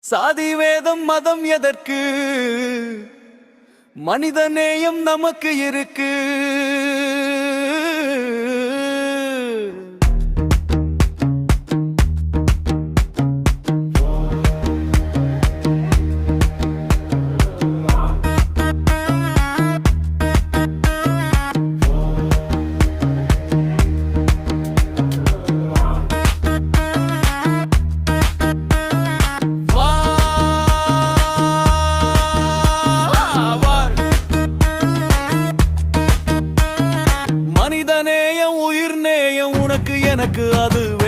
சாதி வேதம் மதம் எதற்கு? மனித நேயம் நமக்கு இருக்கு. எனக்கு எனக்கு அது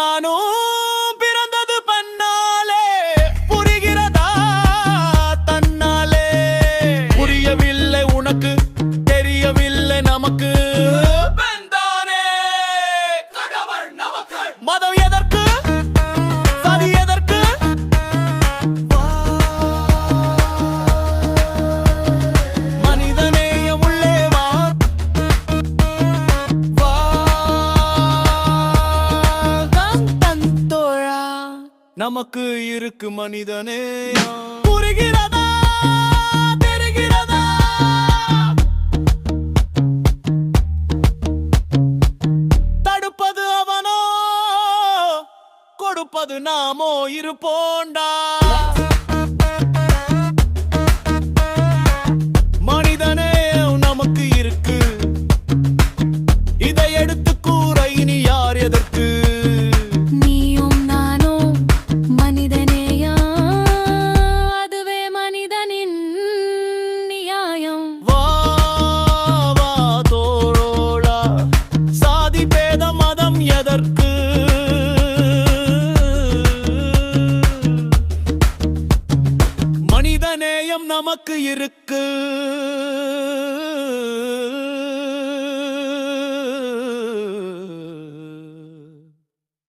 நானும் பிறந்தது பண்ணாலே. புரிகிறதா தன்னாலே? புரியவில்லை உனக்கு தெரியவில்லை நமக்கு. மதம் நமக்கு இருக்கு மனிதனே. புரிகிறதா? தெரிகிறதா? தடுப்பது அவனோ? கொடுப்பது நாமோ? இருப்போண்டா? மனிதநேயம் நமக்கு இருக்கு.